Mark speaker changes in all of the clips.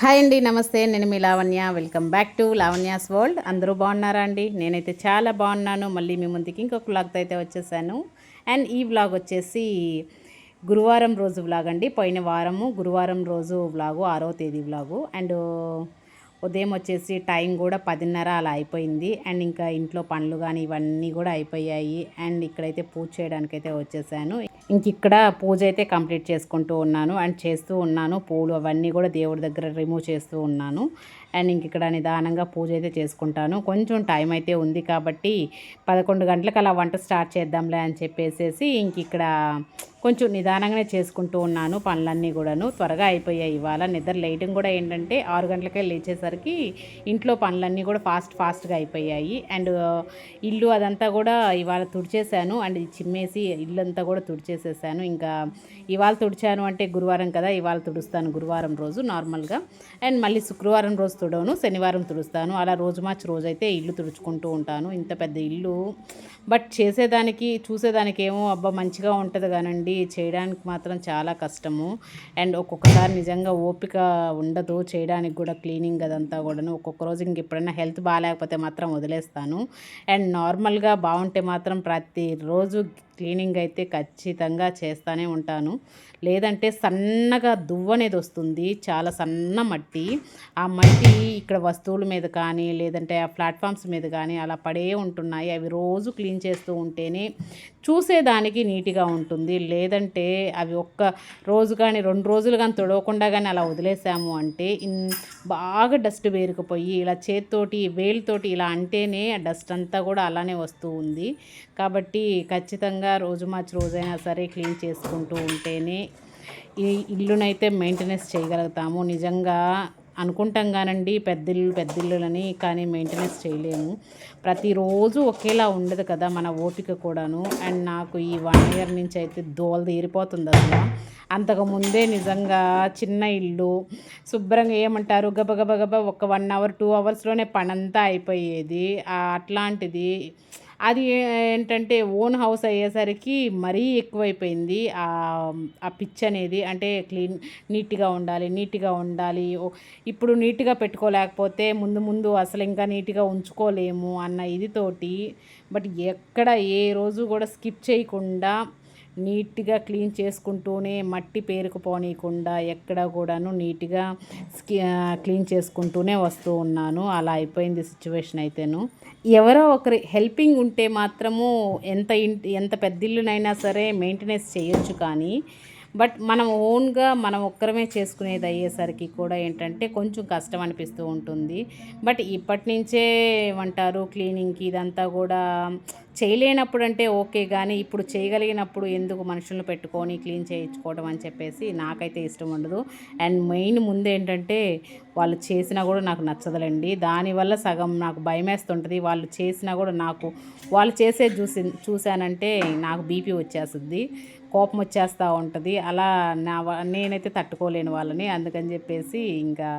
Speaker 1: Hi అండి నమస్తే. నేను మీ Lavanya. Welcome back to Lavanya's world అందరూ బాగున్నారా అండి? నేనైతే చాలా బాగున్నాను. మళ్ళీ మీ ముందుకి ఇంకొక వ్లాగ్తో అయితే వచ్చేసాను. అండ్ ఈ వ్లాగ్ వచ్చేసి గురువారం రోజు వ్లాగ్ అండి. పోయిన వారము గురువారం రోజు వ్లాగు ఆరో తేదీ వ్లాగు అండ్ ఉదయం వచ్చేసి టైం కూడా పదిన్నర అలా అయిపోయింది. అండ్ ఇంకా ఇంట్లో పనులు కానీ ఇవన్నీ కూడా అయిపోయాయి. అండ్ ఇక్కడైతే పూజ చేయడానికైతే వచ్చేసాను. ఇంక ఇక్కడ పూజ అయితే కంప్లీట్ చేసుకుంటూ ఉన్నాను. అండ్ చేస్తూ ఉన్నాను. పూలు అవన్నీ కూడా దేవుడి దగ్గర రిమూవ్ చేస్తూ ఉన్నాను. అండ్ ఇంక ఇక్కడ నిదానంగా పూజ అయితే చేసుకుంటాను. కొంచెం టైం అయితే ఉంది కాబట్టి పదకొండు గంటలకు అలా వంట స్టార్ట్ చేద్దాంలే అని చెప్పేసేసి ఇంక ఇక్కడ కొంచెం నిదానంగానే చేసుకుంటూ ఉన్నాను. పనులన్నీ కూడాను త్వరగా అయిపోయాయి. ఇవాళ నిద్ర లేయటం కూడా ఏంటంటే ఆరు గంటలకే లేచేసరికి ఇంట్లో పనులన్నీ కూడా ఫాస్ట్ ఫాస్ట్గా అయిపోయాయి. అండ్ ఇల్లు అదంతా కూడా ఇవాళ తుడిచేశాను. అండ్ చిమ్మేసి ఇల్లు అంతా కూడా తుడిచేసేసాను. ఇంకా ఇవాళ తుడిచాను అంటే గురువారం కదా ఇవాళ తుడుస్తాను గురువారం రోజు నార్మల్గా. అండ్ మళ్ళీ శుక్రవారం రోజు తుడవను శనివారం తుడుస్తాను. అలా రోజు మార్చి రోజైతే ఇల్లు తుడుచుకుంటూ ఉంటాను. ఇంత పెద్ద ఇల్లు. బట్ చేసేదానికి చూసేదానికి ఏమో అబ్బా మంచిగా ఉంటుంది కానండి. చేయడానికి మాత్రం చాలా కష్టము. అండ్ ఒక్కొక్కసారి నిజంగా ఓపిక ఉండదు చేయడానికి కూడా క్లీనింగ్ అదంతా కూడాను. ఒక్కొక్క రోజు ఇంక ఎప్పుడైనా హెల్త్ బాగాలేకపోతే మాత్రం వదిలేస్తాను. అండ్ నార్మల్గా బాగుంటే మాత్రం ప్రతిరోజు క్లీనింగ్ అయితే ఖచ్చితంగా చేస్తూనే ఉంటాను. లేదంటే సన్నగా దువ్వనేది వస్తుంది. చాలా సన్న మట్టి. ఆ మట్టి ఇక్కడ వస్తువుల మీద కానీ లేదంటే ఆ ప్లాట్ఫామ్స్ మీద కానీ అలా పడే ఉంటున్నాయి. అవి రోజు క్లీన్ చేస్తూ ఉంటేనే చూసేదానికి నీట్గా ఉంటుంది. లేదంటే అవి ఒక్క రోజు కానీ రెండు రోజులు కానీ తొడవకుండా కానీ అలా వదిలేసాము అంటే బాగా డస్ట్ వేరుకుపోయి ఇలా చేతితోటి వేలుతోటి ఇలా అంటేనే డస్ట్ అంతా కూడా అలానే వస్తూ ఉంది. కాబట్టి ఖచ్చితంగా రోజు మార్చి రోజైనా సరే క్లీన్ చేసుకుంటూ ఉంటేనే ఈ ఇల్లునైతే మెయింటెనెన్స్ చేయగలుగుతాము. నిజంగా అనుకుంటాం కానండి పెద్దిల్లు పెద్దిల్లులని కానీ మెయింటెనెన్స్ చేయలేము. ప్రతిరోజు ఒకేలా ఉండదు కదా మన ఓపిక కూడాను. అండ్ నాకు ఈ వన్ ఇయర్ నుంచి అయితే దోల తీరిపోతుంది అసలు. అంతకుముందే నిజంగా చిన్న ఇల్లు శుభ్రంగా ఏమంటారు? గబ గబ గబ ఒక వన్ అవర్ టూ అవర్స్లోనే పనంతా అయిపోయేది. అట్లాంటిది అది ఏంటంటే ఓన్ హౌస్ అయ్యేసరికి మరీ ఎక్కువైపోయింది. ఆ పిచ్ అనేది అంటే క్లీన్ నీట్గా ఉండాలి నీట్గా ఉండాలి. ఇప్పుడు నీట్గా పెట్టుకోలేకపోతే ముందు ముందు అసలు ఇంకా నీట్గా ఉంచుకోలేము అన్న ఇదితోటి బట్ ఎక్కడ ఏ రోజు కూడా స్కిప్ చేయకుండా నీట్గా క్లీన్ చేసుకుంటూనే మట్టి పేరుకుపోనీయకుండా ఎక్కడ కూడాను నీట్గా స్కి క్లీన్ చేసుకుంటూనే వస్తూ ఉన్నాను. అలా అయిపోయింది సిచ్యువేషన్ అయితేను. ఎవరో ఒకరి హెల్పింగ్ ఉంటే మాత్రము ఎంత ఇంటి ఎంత పెద్ద ఇల్లునైనా సరే మెయింటెనెన్స్ చేయొచ్చు కానీ బట్ మనం ఓన్గా మనం ఒక్కరమే చేసుకునేది అయ్యేసరికి కూడా ఏంటంటే కొంచెం కష్టం అనిపిస్తూ ఉంటుంది. బట్ ఇప్పటి నుంచే ఏమంటారు క్లీనింగ్కి ఇదంతా కూడా చేయలేనప్పుడు అంటే ఓకే కానీ ఇప్పుడు చేయగలిగినప్పుడు ఎందుకు మనుషులను పెట్టుకొని క్లీన్ చేయించుకోవడం అని చెప్పేసి నాకైతే ఇష్టం ఉండదు. అండ్ మెయిన్ ముందు ఏంటంటే వాళ్ళు చేసినా కూడా నాకు నచ్చదులండి. దానివల్ల సగం నాకు భయమేస్తుంటుంది. వాళ్ళు చేసినా కూడా నాకు వాళ్ళు చేసే చూసి చూశానంటే నాకు బీపీ వచ్చేస్తుంది కోపం వచ్చేస్తూ ఉంటుంది. అలా నా నేనైతే తట్టుకోలేను వాళ్ళని. అందుకని చెప్పేసి ఇంకా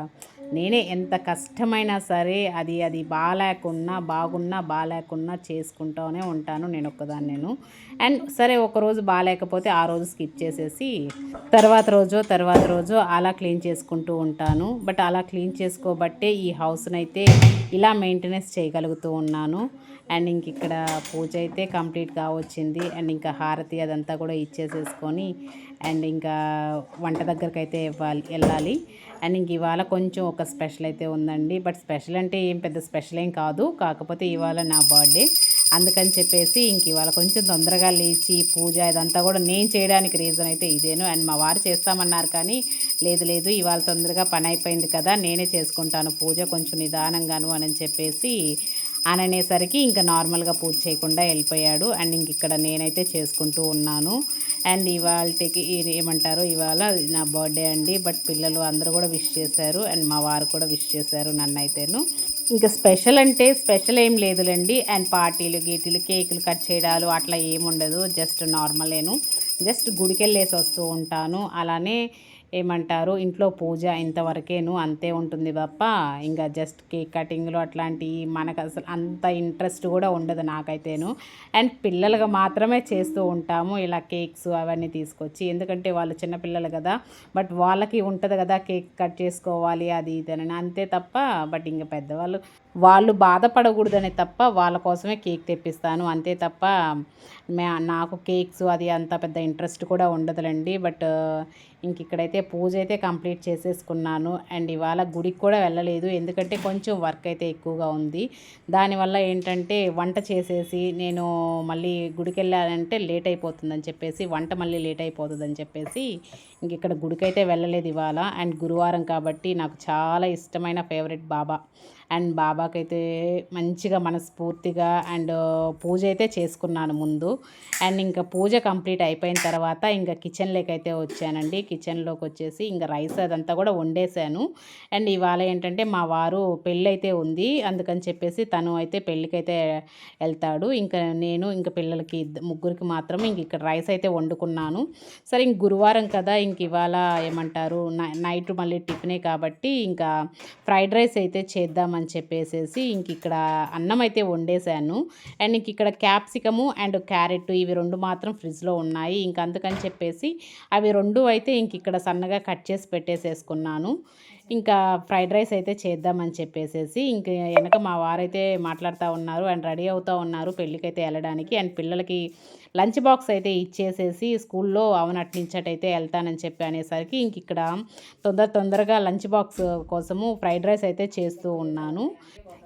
Speaker 1: నేనే ఎంత కష్టమైనా సరే అది అది బాగాలేకున్నా బాగున్నా బాగాలేకున్నా చేసుకుంటూనే ఉంటాను నేను ఒక్కదాన్ని నేను అండ్ సరే ఒకరోజు బాగాలేకపోతే ఆ రోజు స్కిప్ చేసేసి తర్వాత రోజు తర్వాత రోజు అలా క్లీన్ చేసుకుంటూ ఉంటాను. బట్ అలా క్లీన్ చేసుకోబట్టే ఈ హౌస్నైతే ఇలా మెయింటెనెన్స్ చేయగలుగుతూ ఉన్నాను. అండ్ ఇంక ఇక్కడ పూజ అయితే కంప్లీట్గా వచ్చింది. అండ్ ఇంకా హారతి అదంతా కూడా ఇచ్చేసేసుకొని అండ్ ఇంకా వంట దగ్గరకైతే అయితే ఇవ్వాలి వెళ్ళాలి. అండ్ ఇంక ఇవాళ కొంచెం ఒక స్పెషల్ అయితే ఉందండి. బట్ స్పెషల్ అంటే ఏం పెద్ద స్పెషల్ ఏం కాదు. కాకపోతే ఇవాళ నా బర్త్డే. అందుకని చెప్పేసి ఇంక ఇవాళ కొంచెం తొందరగా లేచి పూజ ఇదంతా కూడా నేను చేయడానికి రీజన్ అయితే ఇదేను. అండ్ మా వారు చేస్తామన్నారు కానీ లేదు లేదు. ఇవాళ తొందరగా పని అయిపోయింది కదా నేనే చేసుకుంటాను పూజ కొంచెం నిదానంగాను అని చెప్పేసి అని అనేసరికి ఇంకా నార్మల్గా పూజ చేయకుండా వెళ్ళిపోయాడు. అండ్ ఇంక ఇక్కడ నేనైతే చేసుకుంటూ ఉన్నాను. అండ్ ఇవాళకి ఏమంటారు ఇవాళ నా బర్త్డే అండి బట్ పిల్లలు అందరూ కూడా విష్ చేశారు అండ్ మా వారు కూడా విష్ చేశారు నన్ను అయితేను ఇంకా స్పెషల్ అంటే స్పెషల్ ఏం లేదులేండి అండ్ పార్టీలు గీటీలు కేకులు కట్ చేయడాలు అట్లా ఏముండదు జస్ట్ నార్మలేను జస్ట్ గుడికి వెళ్ళేసి వస్తూ ఉంటాను. అలానే ఏమంటారు? ఇంట్లో పూజ ఇంతవరకేను అంతే ఉంటుంది తప్ప ఇంకా జస్ట్ కేక్ కటింగ్లు అట్లాంటివి మనకు అసలు అంత ఇంట్రెస్ట్ కూడా ఉండదు నాకైతేను. అండ్ పిల్లలుగా మాత్రమే చేస్తూ ఉంటాము ఇలా కేక్స్ అవన్నీ తీసుకొచ్చి. ఎందుకంటే వాళ్ళు చిన్నపిల్లలు కదా బట్ వాళ్ళకి ఉంటుంది కదా కేక్ కట్ చేసుకోవాలి అది ఇది అని. అంతే తప్ప బట్ ఇంకా పెద్దవాళ్ళు వాళ్ళు బాధపడకూడదనే తప్ప వాళ్ళ కోసమే కేక్ తెప్పిస్తాను. అంతే తప్ప మే- నాకు కేక్స్ అది అంత పెద్ద ఇంట్రెస్ట్ కూడా ఉండదులండి. బట్ ఇంక ఇక్కడైతే పూజ అయితే కంప్లీట్ చేసేసుకున్నాను. అండ్ ఇవాళ గుడికి కూడా వెళ్ళలేదు. ఎందుకంటే కొంచెం వర్క్ అయితే ఎక్కువగా ఉంది. దానివల్ల ఏంటంటే వంట చేసేసి నేను మళ్ళీ గుడికి వెళ్ళాలంటే లేట్ అయిపోతుందని చెప్పేసి వంట మళ్ళీ లేట్ అయిపోతుందని చెప్పేసి ఇంక ఇక్కడ గుడికైతే వెళ్ళలేదు ఇవాళ. అండ్ గురువారం కాబట్టి నాకు చాలా ఇష్టమైన ఫేవరెట్ బాబా. అండ్ బాబాకైతే మంచిగా మనస్ఫూర్తిగా అండ్ పూజ అయితే చేసుకున్నాను ముందు. అండ్ ఇంకా పూజ కంప్లీట్ అయిపోయిన తర్వాత ఇంకా కిచెన్లోకి అయితే వచ్చానండి. కిచెన్లోకి వచ్చేసి ఇంకా రైస్ అదంతా కూడా వండేసాను అండ్ ఇవాళ ఏంటంటే మా వారు పెళ్ళి అయితే ఉంది. అందుకని చెప్పేసి తను అయితే పెళ్ళికైతే వెళ్తాడు. ఇంకా నేను ఇంకా పిల్లలకి ముగ్గురికి మాత్రం ఇంక ఇక్కడ రైస్ అయితే వండుకున్నాను. సరే ఇంక గురువారం కదా ఇంక ఇవాళ ఏమంటారు నై- నైట్ మళ్ళీ టిఫినే కాబట్టి ఇంకా ఫ్రైడ్ రైస్ అయితే చేద్దామని అని చెప్పేసేసి ఇంక ఇక్కడ అన్నం అయితే వండేశాను. అండ్ ఇంక ఇక్కడ క్యాప్సికము అండ్ క్యారెట్ ఇవి రెండు మాత్రం ఫ్రిడ్జ్లో ఉన్నాయి. ఇంక అందుకని చెప్పేసి అవి రెండు అయితే ఇంక ఇక్కడ సన్నగా కట్ చేసి పెట్టేసేసుకున్నాను. ఇంకా ఫ్రైడ్ రైస్ అయితే చేద్దామని చెప్పేసేసి ఇంక వెనక మా వారైతే మాట్లాడుతూ ఉన్నారు అండ్ రెడీ అవుతూ ఉన్నారు పెళ్ళికైతే వెళ్ళడానికి. అండ్ పిల్లలకి లంచ్ బాక్స్ అయితే ఇచ్చేసేసి స్కూల్లో అవునట్నించటైతే వెళ్తానని చెప్పి అనేసరికి ఇంక ఇక్కడ తొందర తొందరగా లంచ్ బాక్స్ కోసము ఫ్రైడ్ రైస్ అయితే చేస్తూ ఉన్నాను.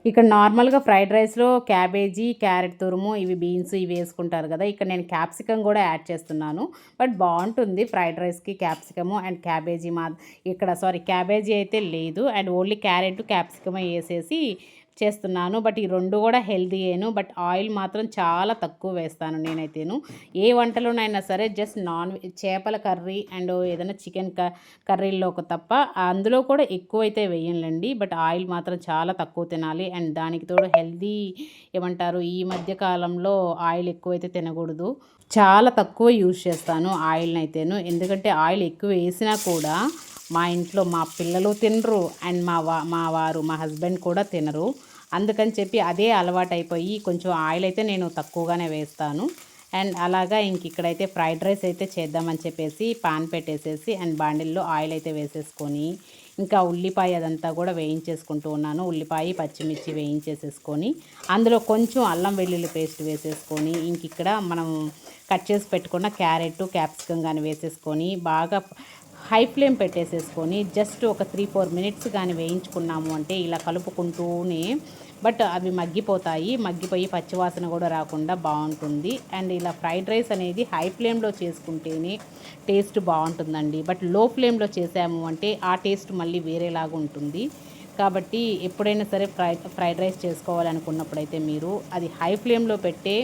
Speaker 1: ఇక్కడ నార్మల్గా ఫ్రైడ్ రైస్లో క్యాబేజీ క్యారెట్ తురుము ఇవి బీన్స్ ఇవి వేసుకుంటారు కదా ఇక్కడ నేను క్యాప్సికమ్ కూడా యాడ్ చేస్తున్నాను. బట్ బాగుంటుంది ఫ్రైడ్ రైస్కి క్యాప్సికము అండ్ క్యాబేజీ మా ఇక్కడ సారీ క్యాబేజీ అయితే లేదు అండ్ ఓన్లీ క్యారెట్ క్యాప్సికమ్ వేసేసి చేస్తున్నాను. బట్ ఈ రెండు కూడా హెల్తీయేను బట్ ఆయిల్ మాత్రం చాలా తక్కువ వేస్తాను నేనైతేను. ఏ వంటలోనైనా సరే జస్ట్ నాన్ వెజ్ చేపల కర్రీ అండ్ ఏదైనా చికెన్ క కర్రీలోకి తప్ప అందులో కూడా ఎక్కువ అయితే వేయనులేండి. బట్ ఆయిల్ మాత్రం చాలా తక్కువ తినాలి. అండ్ దానికి తోడు హెల్తీ ఏమంటారు ఈ మధ్య కాలంలో ఆయిల్ ఎక్కువైతే తినకూడదు. చాలా తక్కువ యూజ్ చేస్తాను ఆయిల్ని అయితేను ఎందుకంటే ఆయిల్ ఎక్కువ వేసినా కూడా మా ఇంట్లో మా పిల్లలు తినరు. అండ్ మా వా మా వారు మా హస్బెండ్ కూడా తినరు. అందుకని చెప్పి అదే అలవాటు అయిపోయి కొంచెం ఆయిల్ అయితే నేను తక్కువగానే వేస్తాను. అండ్ అలాగా ఇంక ఇక్కడైతే ఫ్రైడ్ రైస్ అయితే చేద్దామని చెప్పేసి పాన్ పెట్టేసేసి అండ్ బాండిల్లో ఆయిల్ అయితే వేసేసుకొని ఇంకా ఉల్లిపాయ అదంతా కూడా వేయించేసుకుంటూ ఉన్నాను. ఉల్లిపాయ పచ్చిమిర్చి వేయించేసేసుకొని అందులో కొంచెం అల్లం వెల్లుల్లి పేస్ట్ వేసేసుకొని ఇంక ఇక్కడ మనం కట్ చేసి పెట్టుకున్న క్యారెట్ క్యాప్సికమ్ కానీ వేసేసుకొని బాగా హై ఫ్లేమ్ పెట్టేసేసుకొని జస్ట్ ఒక త్రీ ఫోర్ మినిట్స్ కానీ వేయించుకున్నాము అంటే ఇలా కలుపుకుంటూనే బట్ అవి మగ్గిపోతాయి. మగ్గిపోయి పచ్చివాసన కూడా రాకుండా బాగుంటుంది. అండ్ ఇలా ఫ్రైడ్ రైస్ అనేది హై ఫ్లేమ్లో చేసుకుంటేనే టేస్ట్ బాగుంటుందండి. బట్లో ఫ్లేమ్లో చేసాము అంటే ఆ టేస్ట్ మళ్ళీ వేరేలాగా ఉంటుంది కాబట్టి ఎప్పుడైనా సరే ఫ్రై ఫ్రైడ్ రైస్ చేసుకోవాలనుకున్నప్పుడైతే మీరు అది హై ఫ్లేమ్లో పెట్టే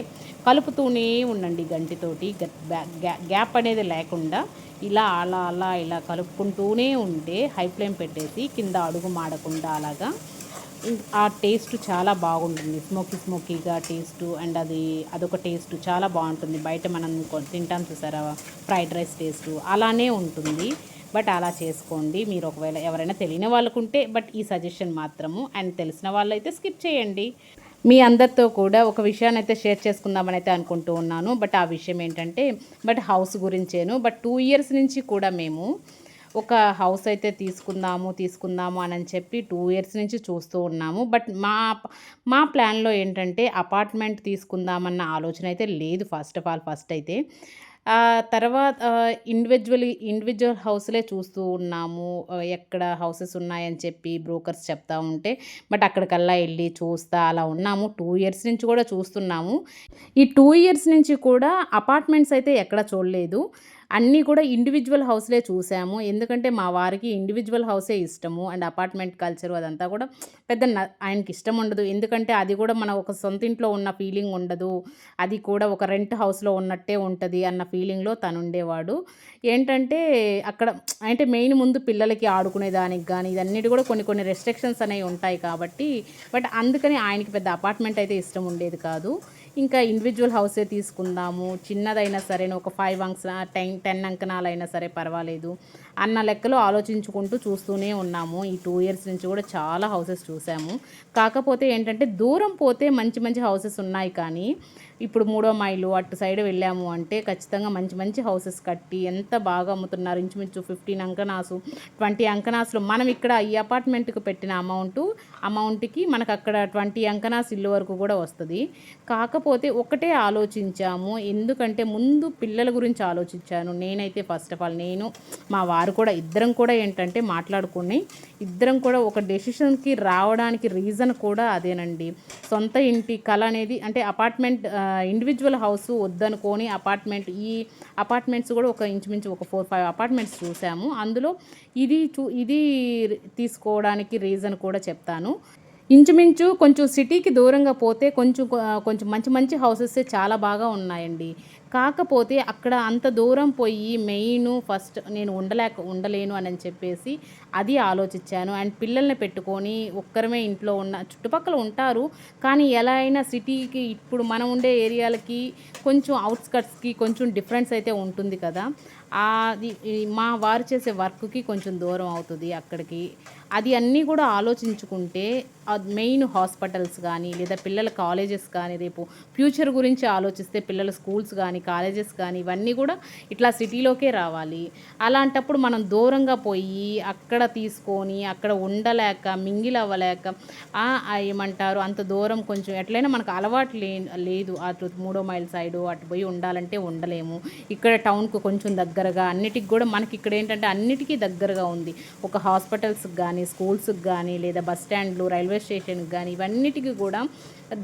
Speaker 1: కలుపుతూనే ఉండండి గంటితోటి గ్యా- గ్యాప్ అనేది లేకుండా ఇలా అలా అలా ఇలా కలుపుకుంటూనే ఉంటే హై ఫ్లేమ్ పెట్టేసి కింద అడుగు మాడకుండా అలాగా ఆ టేస్ట్ చాలా బాగుంటుంది. స్మోకీ స్మోకీగా టేస్ట్ అండ్ అది అదొక టేస్ట్ చాలా బాగుంటుంది. బయట మనం తింటాం చూసారా? ఫ్రైడ్ రైస్ టేస్ట్ అలానే ఉంటుంది. బట్ అలా చేసుకోండి. మీరు ఒకవేళ ఎవరైనా తెలియని వాళ్ళకుంటే బట్ ఈ సజెషన్ మాత్రము. అండ్ తెలిసిన వాళ్ళైతే స్కిప్ చేయండి. మీ అందరితో కూడా ఒక విషయాన్ని అయితే షేర్ చేసుకుందామని అయితే అనుకుంటూ ఉన్నాను. బట్ ఆ విషయం ఏంటంటే బట్ హౌస్ గురించేను. బట్ టూ ఇయర్స్ నుంచి కూడా మేము ఒక హౌస్ అయితే తీసుకుందాము తీసుకుందాము అని చెప్పి టూ ఇయర్స్ నుంచి చూస్తూ ఉన్నాము. బట్ మా మా ప్లాన్లో ఏంటంటే అపార్ట్మెంట్ తీసుకుందామన్న ఆలోచన అయితే లేదు. ఫస్ట్ ఆఫ్ ఆల్ ఫస్ట్ అయితే తర్వాత ఇండివిజువల్ ఇండివిజువల్ హౌస్లే చూస్తూ ఉన్నాము. ఎక్కడ హౌసెస్ ఉన్నాయని చెప్పి బ్రోకర్స్ చెప్తా ఉంటే బట్ అక్కడికల్లా వెళ్ళి చూస్తా అలా ఉన్నాము. టూ ఇయర్స్ నుంచి కూడా చూస్తున్నాము. ఈ టూ ఇయర్స్ నుంచి కూడా అపార్ట్మెంట్స్ అయితే ఎక్కడ చూడలేదు. అన్నీ కూడా ఇండివిజువల్ హౌస్లే చూసాము. ఎందుకంటే మా వారికి ఇండివిజువల్ హౌసే ఇష్టము. అండ్ అపార్ట్మెంట్ కల్చర్ అదంతా కూడా పెద్ద న- ఆయనకి ఇష్టం ఉండదు. ఎందుకంటే అది కూడా మన ఒక సొంత ఇంట్లో ఉన్న ఫీలింగ్ ఉండదు. అది కూడా ఒక రెంట్ హౌస్లో ఉన్నట్టే ఉంటుంది అన్న ఫీలింగ్లో తను ఉండేవాడు. ఏంటంటే అక్కడ అంటే మెయిన్ ముందు పిల్లలకి ఆడుకునే దానికి కానీ ఇదన్నిటి కూడా కొన్ని కొన్ని రెస్ట్రిక్షన్స్ అనేవి ఉంటాయి కాబట్టి బట్ అందుకని ఆయనకి పెద్ద అపార్ట్మెంట్ అయితే ఇష్టం ఉండేది కాదు. ఇంకా ఇండివిజువల్ హౌసే తీసుకుందాము. చిన్నదైనా సరే ఒక ఫైవ్ అంక్స్ టెన్ టెన్ అంకణాలైనా సరే పర్వాలేదు. అన్న లెక్కలో ఆలోచించుకుంటూ చూస్తూనే ఉన్నాము. ఈ టూ ఇయర్స్ నుంచి కూడా చాలా హౌసెస్ చూసాము. కాకపోతే ఏంటంటే దూరం పోతే మంచి మంచి హౌసెస్ ఉన్నాయి కానీ ఇప్పుడు మూడో మైలు అటు సైడ్ వెళ్ళాము అంటే ఖచ్చితంగా మంచి మంచి హౌసెస్ కట్టి ఎంత బాగా అమ్ముతున్నారు. ఇంచుమించు ఫిఫ్టీన్ అంకనాసు ట్వంటీ అంకనాసులు మనం ఇక్కడ ఈ అపార్ట్మెంట్కి పెట్టిన అమౌంట్ అమౌంట్కి మనకు అక్కడ ట్వంటీ అంకనాస్ ఇల్లు వరకు కూడా వస్తుంది. కాకపోతే ఒకటే ఆలోచించాము. ఎందుకంటే ముందు పిల్లల గురించి ఆలోచించాను. నేనైతే ఫస్ట్ ఆఫ్ ఆల్ నేను మా వారు కూడా ఇద్దరం కూడా ఏంటంటే మాట్లాడుకుని ఇద్దరం కూడా ఒక డెసిషన్కి రావడానికి రీజన్ కూడా అదేనండి. సొంత ఇంటి కళ అనేది అంటే అపార్ట్మెంట్ ఇండివిజువల్ హౌస్ వద్దనుకొని అపార్ట్మెంట్ ఈ అపార్ట్మెంట్స్ కూడా ఒక ఇంచుమించు ఒక ఫోర్ ఫైవ్ అపార్ట్మెంట్స్ చూసాము. అందులో ఇది చూ ఇది తీసుకోవడానికి రీజన్ కూడా చెప్తాను. ఇంచుమించు కొంచెం సిటీకి దూరంగా పోతే కొంచెం కొంచెం మంచి మంచి హౌసెస్ చాలా బాగా ఉన్నాయండి. కాకపోతే అక్కడ అంత దూరం పోయి మెయిన్ ఫస్ట్ నేను ఉండలేక ఉండలేను అని చెప్పేసి అది ఆలోచించాను. అండ్ పిల్లల్ని పెట్టుకొని ఒక్కరమే ఇంట్లో ఉన్న చుట్టుపక్కల ఉంటారు. కానీ ఎలా అయినా సిటీకి ఇప్పుడు మనం ఉండే ఏరియాలకి కొంచెం అవుట్స్కట్స్కి కొంచెం డిఫరెన్స్ అయితే ఉంటుంది కదా. అది మా వారు చేసే వర్క్కి కొంచెం దూరం అవుతుంది అక్కడికి. అది అన్నీ కూడా ఆలోచించుకుంటే మెయిన్ హాస్పిటల్స్ కానీ లేదా పిల్లల కాలేజెస్ కానీ రేపు ఫ్యూచర్ గురించి ఆలోచిస్తే పిల్లల స్కూల్స్ కానీ కాలేజెస్ కానీ ఇవన్నీ కూడా ఇట్లా సిటీలోకే రావాలి. అలాంటప్పుడు మనం దూరంగా పోయి అక్కడ తీసుకొని అక్కడ ఉండలేక మింగిలవ్వలేక ఏమంటారు అంత దూరం కొంచెం ఎట్లయినా మనకు అలవాటు లే లేదు. అటు మూడో మైల్ సైడు అటు పోయి ఉండాలంటే ఉండలేము. ఇక్కడ టౌన్కు కొంచెం దగ్గర దగ్గరగా అన్నిటికి కూడా మనకి ఇక్కడ ఏంటంటే అన్నిటికీ దగ్గరగా ఉంది. ఒక హాస్పిటల్స్కి కానీ స్కూల్స్కి కానీ లేదా బస్ స్టాండ్లు రైల్వే స్టేషన్కి కానీ ఇవన్నిటికీ కూడా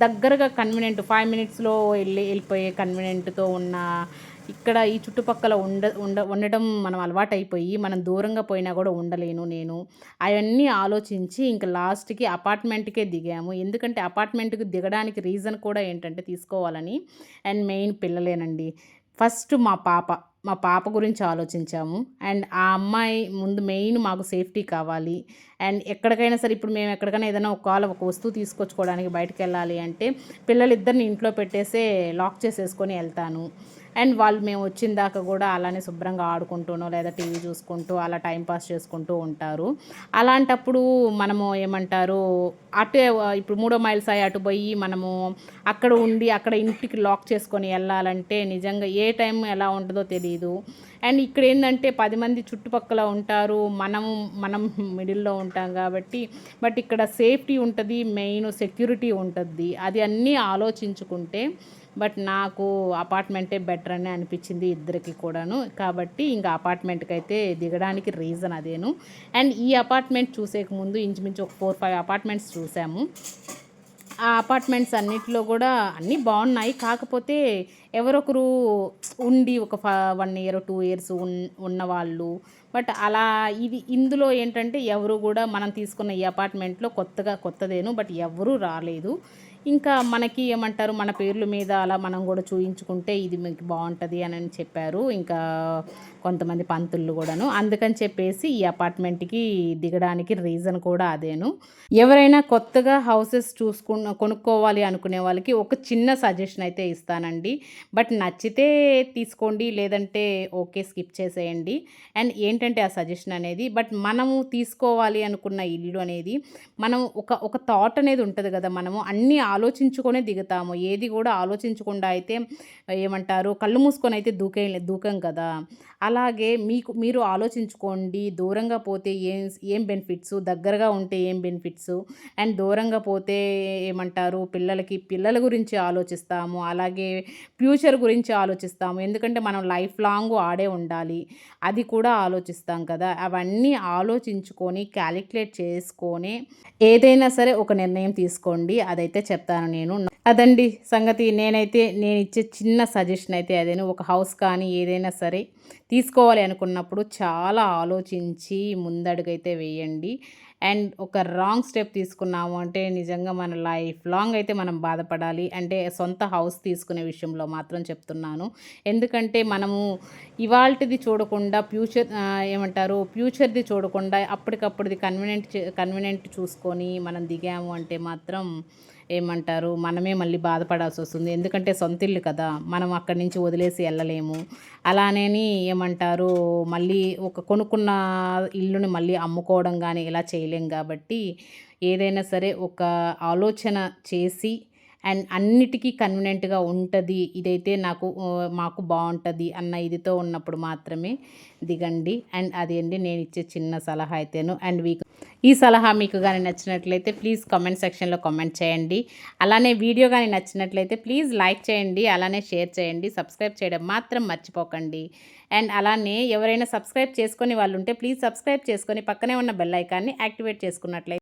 Speaker 1: దగ్గరగా కన్వీనియంట్ ఫైవ్ మినిట్స్లో వెళ్ళి వెళ్ళిపోయే కన్వీనియంట్తో ఉన్న ఇక్కడ ఈ చుట్టుపక్కల ఉండ ఉండ ఉండడం మనం అలవాటైపోయి మనం దూరంగా పోయినా కూడా ఉండలేను నేను. అవన్నీ ఆలోచించి ఇంకా లాస్ట్కి అపార్ట్మెంట్కే దిగాము. ఎందుకంటే అపార్ట్మెంట్కి దిగడానికి రీజన్ కూడా ఏంటంటే తీసుకోవాలని అండ్ మెయిన్ పిల్లలేనండి. ఫస్ట్ మా పాప. మా పాప గురించి ఆలోచించాము. అండ్ ఆ అమ్మాయి ముందు మెయిన్ మాకు సేఫ్టీ కావాలి. అండ్ ఎక్కడికైనా సరే ఇప్పుడు మేము ఎక్కడికైనా ఏదైనా ఒకవేళ ఒక వస్తువు తీసుకొచ్చుకోవడానికి బయటకు వెళ్ళాలి అంటే పిల్లలిద్దరిని ఇంట్లో పెట్టేసే లాక్ చేసేసుకొని వెళ్తాను. అండ్ వాళ్ళు మేము వచ్చిన దాకా కూడా అలానే శుభ్రంగా ఆడుకుంటూనో లేదా టీవీ చూసుకుంటూ అలా టైం పాస్ చేసుకుంటూ ఉంటారు. అలాంటప్పుడు మనము ఏమంటారు అటు ఇప్పుడు మూడో మైల్స్ అయ్యి అటు పోయి మనము అక్కడ ఉండి అక్కడ ఇంటికి లాక్ చేసుకొని వెళ్ళాలంటే నిజంగా ఏ టైం ఎలా ఉంటుందో తెలియదు అండ్ ఇక్కడ ఏంటంటే పది మంది చుట్టుపక్కల ఉంటారు మనం మనం మిడిల్లో ఉంటాం కాబట్టి బట్ ఇక్కడ సేఫ్టీ ఉంటుంది మెయిన్ సెక్యూరిటీ ఉంటుంది. అది అన్నీ ఆలోచించుకుంటే బట్ నాకు అపార్ట్మెంటే బెటర్ అని అనిపించింది ఇద్దరికి కూడాను. కాబట్టి ఇంకా అపార్ట్మెంట్కి అయితే దిగడానికి రీజన్ అదేను. అండ్ ఈ అపార్ట్మెంట్ చూసేక ముందు ఇంచుమించు ఒక ఫోర్ ఫైవ్ అపార్ట్మెంట్స్ చూసాము. ఆ అపార్ట్మెంట్స్ అన్నిటిలో కూడా అన్నీ బాగున్నాయి. కాకపోతే ఎవరొకరు ఉండి ఒక వన్ ఇయర్ టూ ఇయర్స్ ఉన్ ఉన్నవాళ్ళు. బట్ అలా ఇది ఇందులో ఏంటంటే ఎవరు కూడా మనం తీసుకున్న ఈ అపార్ట్మెంట్లో కొత్తగా కొత్తదేను. బట్ ఎవరూ రాలేదు. ఇంకా మనకి ఏమంటారు మన పేర్ల మీద అలా మనం కూడా చూయించుకుంటే ఇది మీకు బాగుంటుంది అని చెప్పారు. ఇంకా కొంతమంది పంతులు కూడాను. అందుకని చెప్పేసి ఈ అపార్ట్మెంట్కి దిగడానికి రీజన్ కూడా అదేను. ఎవరైనా కొత్తగా హౌసెస్ చూసుకు కొనుక్కోవాలి అనుకునే వాళ్ళకి ఒక చిన్న సజెషన్ అయితే ఇస్తానండి. బట్ నచ్చితే తీసుకోండి లేదంటే ఓకే స్కిప్ చేసేయండి. అండ్ ఏంటంటే ఆ సజెషన్ అనేది బట్ మనము తీసుకోవాలి అనుకున్న ఇల్లు అనేది మనం ఒక ఒక థాట్ అనేది ఉంటుంది కదా మనము అన్నీ ఆలోచించుకొనే దిగుతాము. ఏది కూడా ఆలోచించకుండా అయితే ఏమంటారు కళ్ళు మూసుకొని అయితే దూకే దూకం కదా. అలాగే మీకు మీరు ఆలోచించుకోండి దూరంగా పోతే ఏం ఏం బెనిఫిట్స్ దగ్గరగా ఉంటే ఏం బెనిఫిట్స్ అండ్ దూరంగా పోతే ఏమంటారు? పిల్లలకి పిల్లల గురించి ఆలోచిస్తాము అలాగే ఫ్యూచర్ గురించి ఆలోచిస్తాము. ఎందుకంటే మనం లైఫ్ లాంగ్ ఆడే ఉండాలి. అది కూడా ఆలోచిస్తాం కదా. అవన్నీ ఆలోచించుకొని క్యాలిక్యులేట్ చేసుకొని ఏదైనా సరే ఒక నిర్ణయం తీసుకోండి. అదైతే చెప్తాను నేను. అదండి సంగతి. నేనైతే నేను ఇచ్చే చిన్న సజెషన్ అయితే అదేను. ఒక హౌస్ కానీ ఏదైనా సరే తీసుకోవాలి అనుకున్నప్పుడు చాలా ఆలోచించి ముందడుగైతే వేయండి. అండ్ ఒక రాంగ్ స్టెప్ తీసుకున్నాము అంటే నిజంగా మన లైఫ్ లాంగ్ అయితే మనం బాధపడాలి. అంటే సొంత హౌస్ తీసుకునే విషయంలో మాత్రం చెప్తున్నాను. ఎందుకంటే మనము ఇవాల్టిది చూడకుండా ఫ్యూచర్ ఏమంటారు? ఫ్యూచర్ది చూడకుండా అప్పటికప్పుడుది కన్వీనెంట్ కన్వీనెంట్ చూసుకొని మనం దిగాము అంటే మాత్రం ఏమంటారు? మనమే మళ్ళీ బాధపడాల్సి వస్తుంది. ఎందుకంటే సొంత ఇల్లు కదా. మనం అక్కడి నుంచి వదిలేసి వెళ్ళలేము. అలానేని ఏమంటారు? మళ్ళీ ఒక కొనుక్కున్న ఇల్లుని మళ్ళీ అమ్ముకోవడం కానీ ఇలా చేయలేం కాబట్టి ఏదైనా సరే ఒక ఆలోచన చేసి అండ్ అన్నిటికీ కన్వీనెంట్గా ఉంటుంది ఇదైతే నాకు మాకు బాగుంటుంది అన్న ఇదితో ఉన్నప్పుడు మాత్రమే దిగండి. అండ్ అది అండి నేను ఇచ్చే చిన్న సలహా అయితేను. అండ్ వీక్ ఈ సలహా మీకు కానీ నచ్చినట్లయితే ప్లీజ్ కామెంట్ సెక్షన్లో కామెంట్ చేయండి. అలానే వీడియో కానీ నచ్చినట్లయితే ప్లీజ్ లైక్ చేయండి అలానే షేర్ చేయండి సబ్స్క్రైబ్ చేయడం మాత్రం మర్చిపోకండి. అండ్ అలానే ఎవరైనా సబ్స్క్రైబ్ చేసుకొని వాళ్ళు ఉంటే ప్లీజ్ సబ్స్క్రైబ్ చేసుకొని పక్కనే ఉన్న బెల్ ఐకాన్ని యాక్టివేట్ చేసుకున్నట్లయితే